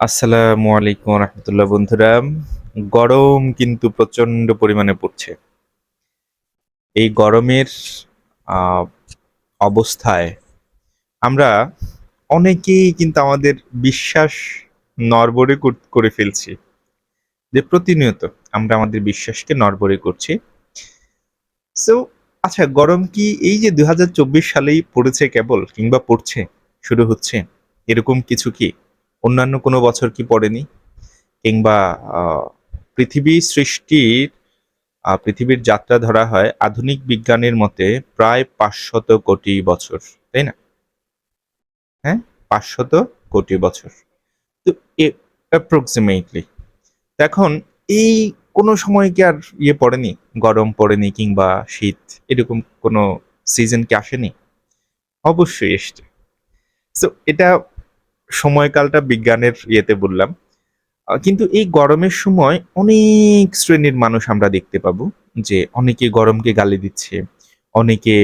আসসালামু আলাইকুম রহমতুল্লাহ বন্ধুরা। গরম কিন্তু প্রচণ্ড পরিমাণে পড়ছে। এই গরমের অবস্থায় আমরা অনেকেই কিন্তু আমাদের বিশ্বাস নড়বড়ে কর- ফেলছি। যে প্রতিনিয়ত আমরা আমাদের বিশ্বাসকে নড়বড়ে করছি। সো আচ্ছা গরম কি এই যে দু হাজার চব্বিশ সালেই পড়েছে কেবল কিংবা পড়ছে, শুরু হচ্ছে, এরকম কিছু কি? অন্যান্য কোনো বছর কি পড়েনি? কিংবা পৃথিবী সৃষ্টির পৃথিবীর যাত্রা ধরা হয় আধুনিক বিজ্ঞানের মতে প্রায় পাঁচশত কোটি বছর, তাই না? হ্যাঁ পাঁচশত কোটি বছর। তো অ্যাপ্রক্সিমেটলি এখন এই কোনো সময় কি আর ইয়ে পড়েনি? গরম পড়েনি কিংবা শীত, এরকম কোনো সিজন কি আসেনি? অবশ্যই এসছে। সো এটা সময়কালটা বিজ্ঞানের ইয়েতে বললাম। কিন্তু এই গরমের সময় অনেক শ্রেণির মানুষ আমরা দেখতে পাবো যে অনেকে গরমকে গালি দিচ্ছে, অনেকে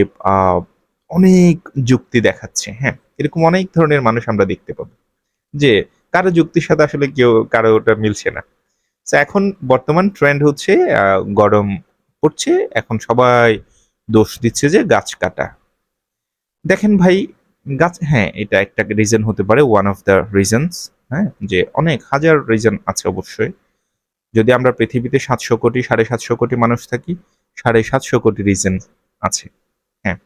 অনেক যুক্তি দেখাচ্ছে হ্যাঁ? এরকম অনেক ধরনের মানুষ আমরা দেখতে পাবো যে কারও যুক্তির সাথে আসলে কেউ, কারও ওটা মিলছে না। তো এখন বর্তমান ট্রেন্ড হচ্ছে গরম পড়ছে, এখন সবাই দোষ দিচ্ছে যে গাছ কাটা। দেখেন ভাই গাছ হ্যাঁ এটা একটা রিজন হতে পারে ওয়ান অফ দ্য রিজনস হ্যাঁ যে অনেক হাজার রিজন আছে অবশ্যই। যদি আমরা পৃথিবীতে সাতশো কোটি, সাড়ে সাতশো কোটি মানুষ থাকি, সাড়ে সাতশো কোটি রিজন আছে হ্যাঁ।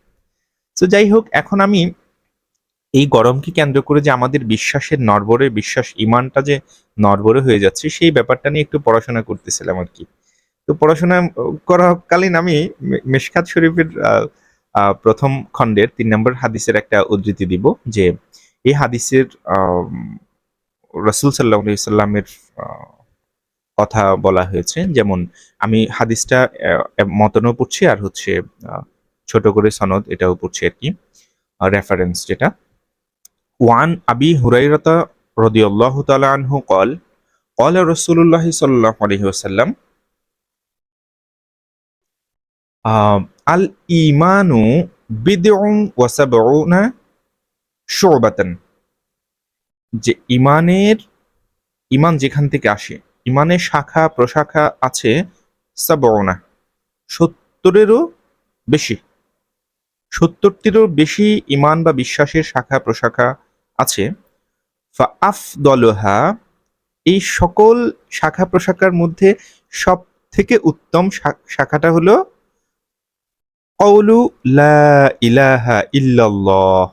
তো যাই হোক, এখন আমি এই গরমকে কেন্দ্র করে যে আমাদের বিশ্বাসের নরবরে বিশ্বাস ইমানটা যে নরবরে হয়ে যাচ্ছে, সেই ব্যাপারটা নিয়ে একটু পড়াশোনা করতেছিলাম আর কি। তো পড়াশোনা করাকালীন আমি মেশকাত শরীফের প্রথম খণ্ডের তিন নম্বর হাদিসের একটা উদ্ধৃতি দিব যে এই হাদিসের রসুল সাল্লাহ সাল্লামের কথা বলা হয়েছে যেমন আমি হাদিসটা আহ, মতনও পড়ছি আর হচ্ছে আহ, ছোট করে সনদ এটাও পড়ছি আর কি রেফারেন্স যেটা ওয়ান আবি হুরাইরাতা রদিয়াল্লাহু তাআলা আনহু قال قال رسول الله صلى الله عليه وسلم আহ, আল ইমানু বিদউন ওয়া সাবউনা শুবাতান। যে ইমানের ইমান যেখান থেকে আসে ইমানের শাখা, প্রশাখা আছে সাবউনা, সত্তরেরও বেশি। সত্তরটিরও বেশি ইমান বা বিশ্বাসের শাখা, প্রশাখা আছে। আফদলহা এই সকল শাখা, প্রশাখার মধ্যে সব থেকে উত্তম শাখাটা হলো কওলু লা ইলাহা ইল্লাল্লাহ।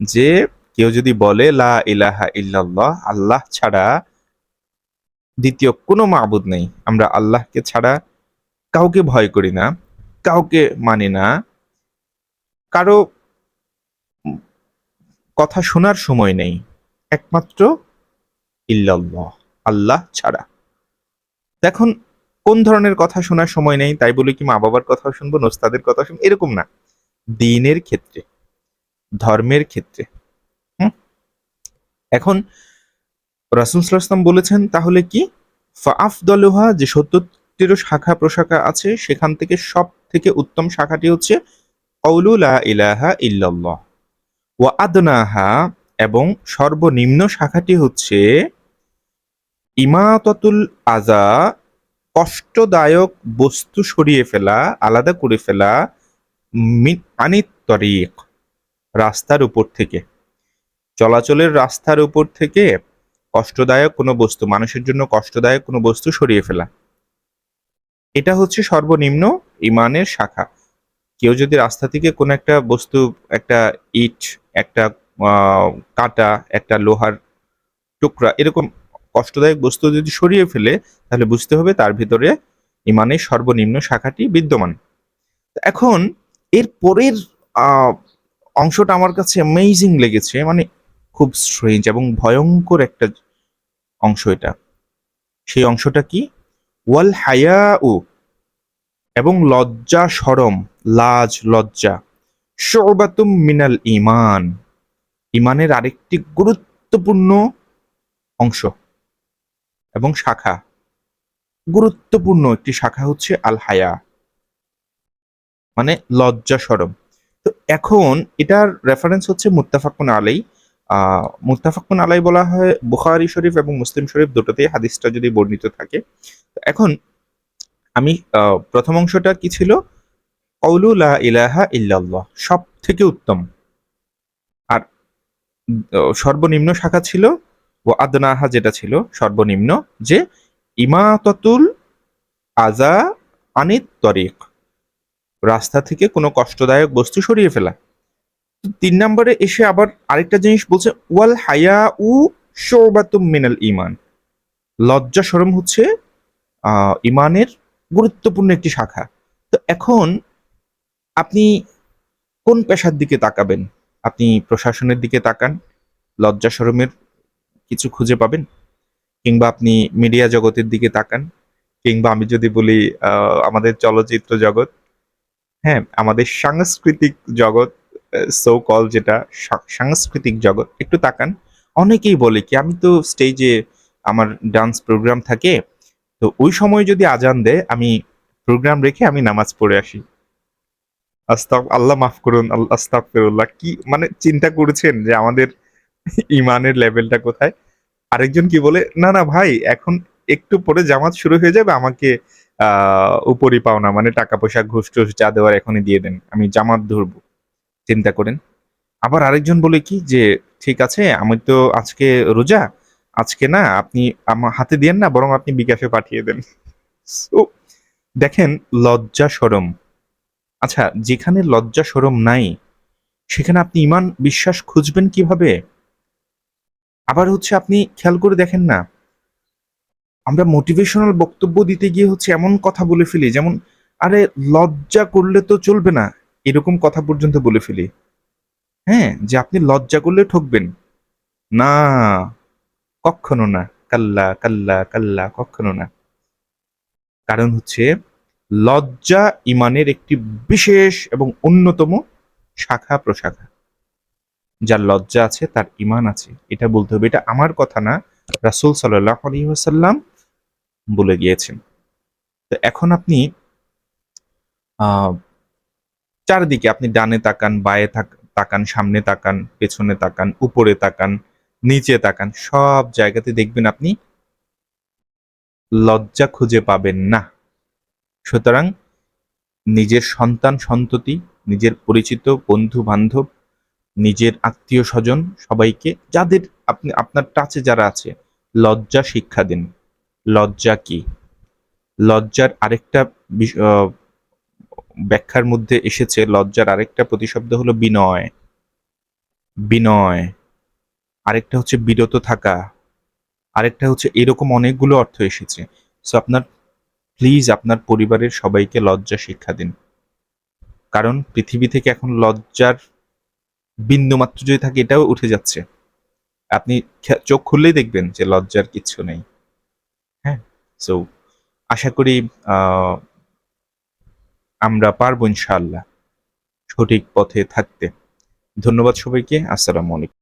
যে কেউ যদি বলে লা ইলাহা ইল্লাল্লাহ, আল্লাহ ছাড়া দ্বিতীয় কোনো মাবুদ নেই। আমরা আল্লাহকে ছাড়া কাউকে ভয় করি না, কাউকে মানি না। কারও কথা শোনার সময় নেই, একমাত্র ইল্লাল্লাহ, আল্লাহ ছাড়া। এখন কোন ধরনের কথা শোনার সময় নেই, তাই বলে কি মা বাবার কথা শুনব, নোস্তাদের কথা শুনব, এরকম না। দিনের ক্ষেত্রে, ধর্মের ক্ষেত্রে এখন রাসুল বলেছেন, তাহলে কি? আফদলুহা যে সত্তরটিরও শাখা প্রশাখা আছে, সেখান থেকে সব থেকে উত্তম শাখাটি হচ্ছে ইলাহা আদনাহা, এবং সর্বনিম্ন শাখাটি হচ্ছে, ইমাতাতুল আজা কষ্টদায়ক বস্তু সরিয়ে ফেলা, আলাদা করে ফেলা মিন আনিত তরিক রাস্তার উপর থেকে। চলাচলের রাস্তার উপর থেকে কষ্টদায়ক কোনো বস্তু, মানুষের জন্য কষ্টদায়ক কোনো বস্তু সরিয়ে ফেলা। এটা হচ্ছে সর্বনিম্ন ইমানের শাখা। কেউ যদি রাস্তা থেকে কোনো একটা বস্তু, একটা ইট, একটা কাঁটা, একটা লোহার টুকরা এরকম কষ্টদায়ক বস্তু যদি সরিয়ে ফেলে, তাহলে বুঝতে হবে তার ভিতরে ইমানের সর্বনিম্ন শাখাটি বিদ্যমান। এখন এর পরের অংশটা আমার কাছে অ্যামেজিং লেগেছে মানে খুব স্ট্রেঞ্জ এবং ভয়ঙ্কর একটা অংশ এটা। সেই অংশটা কি? ওয়াল হায়া উ এবং লজ্জা সরম, লাজ, লজ্জা। শোবাতুম মিনাল ইমান ইমানের আরেকটি গুরুত্বপূর্ণ অংশ। এবং শাখা। গুরুত্বপূর্ণ একটি শাখা হচ্ছে আল হায়া মানে লজ্জা সরম। তো এখন এটার রেফারেন্স হচ্ছে মুত্তাফাকুন আলাই মুত্তাফাকুন আলাই বলা হয় বুখারি শরীফ এবং মুসলিম শরীফ দুটোতেই হাদিসটা যদি বর্ণিত থাকে। এখন আমি প্রথম অংশটা কি ছিল? কৌলু লা ইলাহা ইল্লাল্লাহ সব থেকে উত্তম। আর সর্বনিম্ন শাখা ছিল ও আদনাহা যেটা ছিল সর্বনিম্ন যে ইমাততুল আজা আনিত তরিক, রাস্তা থেকে কোনো কষ্টদায়ক বস্তু সরিয়ে ফেলা। তিন নম্বরে এসে আবার আরেকটা জিনিস বলছে, ওয়াল হায়া উ শোবাতুম মিনাল ইমান লজ্জা সরম হচ্ছে ইমানের গুরুত্বপূর্ণ একটি শাখা। তো এখন আপনি কোন পেশার দিকে তাকাবেন? আপনি প্রশাসনের দিকে তাকান, লজ্জা সরমের কিছু খুঁজে পাবেন? কিংবা আপনি মিডিয়া জগতের দিকে তাকান, কিংবা আমি যদি বলি আমাদের চলচ্চিত্র জগৎ হ্যাঁ আমাদের সাংস্কৃতিক জগৎ সো কল যেটা সাংস্কৃতিক জগৎ, একটু তাকান। অনেকেই বলে কি, আমি তো স্টেজে আমার ডান্স প্রোগ্রাম থাকে, তো ওই সময় যদি আজান দেয়, আমি প্রোগ্রাম রেখে আমি নামাজ পড়ে আসি। আস্তাক আল্লাহ মাফ করুন আল্লাহ আস্তাগফিরুল্লাহ, কি মানে চিন্তা করেছেন যে আমাদের ইমানের লেভেলটা কোথায়? আরেকজন কি বলে না না ভাই এখন একটু পরে জামাত শুরু হয়ে যাবে আমাকে আহ উপরি পাওনা মানে টাকা পয়সা ঘুষ টুস যা দেওয়ার এখনই দিয়ে দেন আমি জামাত ধরবো। চিন্তা করেন। আবার আরেকজন বলে কি যে ঠিক আছে আমি তো আজকে রোজা আজকে না আপনি আমার হাতে দিয়েন না বরং আপনি বিকাশে পাঠিয়ে দেন। So, দেখেন লজ্জা সরম। আচ্ছা যেখানে লজ্জা সরম নাই সেখানে আপনি ইমান বিশ্বাস খুঁজবেন কীভাবে? আবার হচ্ছে আপনি খেয়াল করে দেখেন না, আমরা মোটিভেশনাল বক্তব্য দিতে গিয়ে হচ্ছে এমন কথা বলে ফেলি, যেমন, আরে, লজ্জা করলে তো চলবে না, এরকম কথা পর্যন্ত বলে ফেলি। হ্যাঁ যে আপনি লজ্জা করলে ঠকবেন। না, কখনো না, কাল্লা কাল্লা কাল্লা, কখনো না। কারণ হচ্ছে, লজ্জা ইমানের একটি বিশেষ এবং অন্যতম শাখা প্রশাখা। যার লজ্জা আছে, তার ইমান আছে, এটা বলতে হবে। এটা আমার কথা না, রাসূল সাল্লাল্লাহু আলাইহি ওয়াসাল্লাম বলে গিয়েছেন। তো এখন আপনি চারিদিকে আপনি ডানে তাকান, বায়ে তাকান, সামনে তাকান, পেছনে তাকান, উপরে তাকান, নিচে তাকান, সব জায়গাতে দেখবেন আপনি লজ্জা খুঁজে পাবেন না। সুতরাং নিজের সন্তান সন্ততি, নিজের পরিচিত বন্ধু বান্ধব নিজের আত্মীয় স্বজন সবাইকে, যাদের আপনি, আপনার টাচে যারা আছে, লজ্জা শিক্ষা দিন। লজ্জা কি? লজ্জার আরেকটা ব্যাখ্যার মধ্যে এসেছে, লজ্জার আরেকটা প্রতিশব্দ হলো বিনয়। বিনয়। আরেকটা হচ্ছে বিরত থাকা। আরেকটা হচ্ছে এরকম অনেকগুলো অর্থ এসেছে। সো আপনার প্লিজ আপনার পরিবারের সবাইকে লজ্জা শিক্ষা দিন। কারণ পৃথিবী থেকে এখন লজ্জার বিন্দু মাত্র যদি থাকে, এটাও উঠে যাচ্ছে। আপনি চোখ খুললেই দেখবেন যে লজ্জার কিচ্ছু নেই। হ্যাঁ? সো আশা করি আমরা পারব ইনশাআল্লাহ সঠিক পথে থাকতে। ধন্যবাদ সবাইকে। আসসালামু আলাইকুম।